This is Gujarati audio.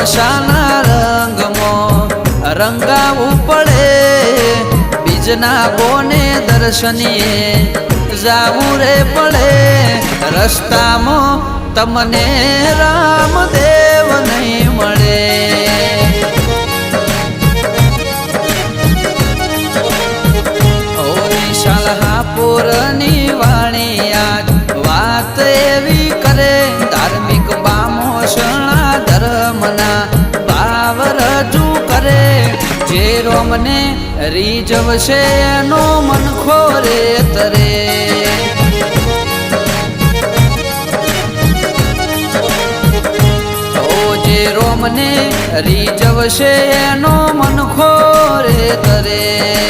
તમશાના રંગમાં રંગાવું પડે બીજના બોને દર્શનીએ? જાવું રે પડે. રસ્તામાં તમને રામદેવ નહીં મળે. વિશાલ વાણી જે રોમને રીઝવશે એનો મન ખોરે તરે. જે રોમને રીઝવશે એનો મન ખોરે તરે.